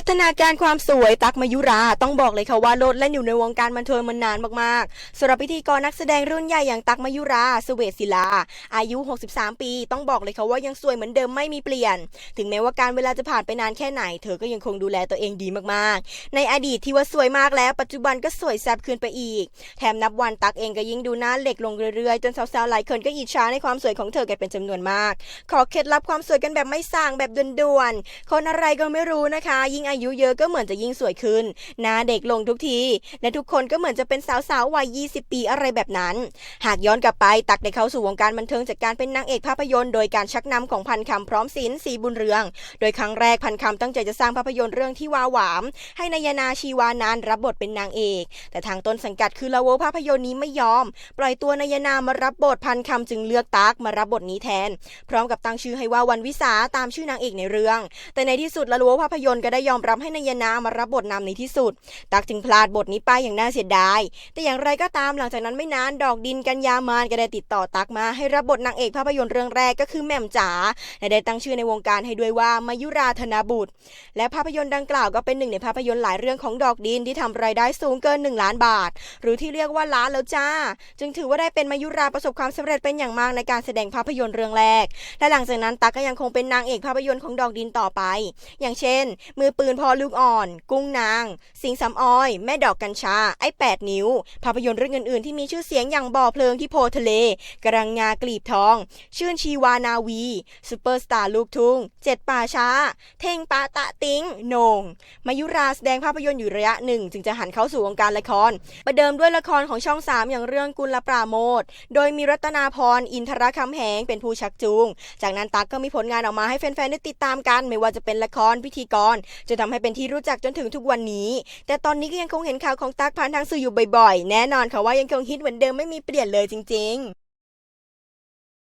พัฒนาการความสวยตักมายุราต้องบอกเลยค่ะว่าโลดเล่นอยู่ในวงการบันเทิงมานานมากๆสำหรับพิธีกรนักแสดงรุ่นใหญ่อย่างตักมายุราสเวตศิลา อายุ 63 ปี ต้องบอกเลยค่ะว่ายังสวยเหมือนเดิมไม่มีเปลี่ยน ถึงแม้ว่าการเวลาจะผ่านไปนานแค่ไหน เธอก็ยังคงดูแลตัวเองดีมากๆ ในอดีตที่ว่าสวยมากแล้ว ปัจจุบันก็สวยแซ่บขึ้นไปอีก แถมนับวันตักเองก็ยิ่งดูหน้าเหล็กลงเรื่อยๆจนสาวๆหลายคนก็อิจฉาในความสวยของเธอกันเป็นจำนวนมาก ขอเคล็ดลับความสวยกันแบบไม่สั่งแบบด่วนๆคนอะไรก็ไม่รู้นะคะ ยิ่งอายุเยอะก็เหมือนจะยิ่งสวยขึ้นหน้าเด็กลงทุกที และทุกคนก็เหมือนจะเป็นสาวๆวัย 20 ปีอะไรแบบนั้น หากย้อนกลับไปตักได้เข้าสู่วงการบันเทิงจากการเป็นนางเอกภาพยนตร์โดยการชักนำของพันคำพร้อมศิลป์สีบุญเรือง โดยครั้งแรกพันคำตั้งใจจะสร้างภาพยนตร์เรื่องที่วาหวาม ให้นายนาชีวานานรับบทเป็นนางเอก แต่ทางต้นสังกัดคือลาโวภาพยนตร์นี้ไม่ยอม ปล่อยตัวนายนามารับบทพันคำจึงเลือกตักมารับบทนี้แทน พร้อมกับตั้งชื่อให้ว่าวันวิสาตามชื่อนางเอกในเรื่อง แต่ในที่สุดละลัวภาพยนตร์ก็ได้ยอมรับให้นายนามารับบทนำในที่สุด ตักจึงพลาดบทนี้ไปอย่างน่าเสียดาย แต่อย่างไรก็ตามหลังจากนั้นไม่นานดอกดินกันยามานก็ได้ติดต่อตักมาให้รับบทนางเอกภาพยนตร์เรื่องแรกก็คือแหม่มจ๋าและได้ตั้งชื่อในวงการให้ด้วยว่ามายุราธนาบุตร และภาพยนตร์ดังกล่าวก็เป็นหนึ่งในภาพยนตร์หลายเรื่องของดอกดินที่ทำรายได้สูงเกิน 1 ล้านบาท หรือที่เรียกว่าล้านแล้วจ้า จึงถือว่าได้เป็นมายุราประสบความสำเร็จเป็นอย่างมากในการแสดงภาพยนตร์เรื่องแรก และหลังจากนั้นตักก็ยังคงเป็นนางเอกภาพยนตร์ของดอกดินต่อไป อย่างเช่น มือปืนพอลูกอ่อน กุ้งนาง สิงสำออย แม่ดอกกัญชา ไอ้แปดนิ้ว ภาพยนตร์เรื่องอื่นๆที่มีชื่อเสียงอย่างบ่อเพลิงที่โพทะเล กระงงากลีบทอง ชื่นชีวานาวีซูเปอร์สตาร์ลูกทุ่งเจ็ดป่าช้า เท่งปาตะติงโหนงมายุราแสดงภาพยนตร์อยู่ระยะหนึ่ง จึงจะหันเข้าสู่วงการละคร ประเดิมด้วยละครของช่อง 3 อย่างเรื่องกุลปราโมทโดยมีรัตนาพรอินทรคำแหงเป็นผู้ชักจูง จากนั้นตั๊กก็มีผลงานออกมาให้แฟนๆได้ติดตามกัน ไม่ว่าจะเป็นละครพิธีกรจนทำให้เป็นที่รู้จักจนถึงทุกวันนี้ แต่ตอนนี้ก็ยังคงเห็นข่าวของตั๊กผ่านทางสื่ออยู่บ่อยๆ แน่นอนค่ะว่ายังคงฮิตเหมือนเดิมไม่มีเปลี่ยนเลยจริง ๆ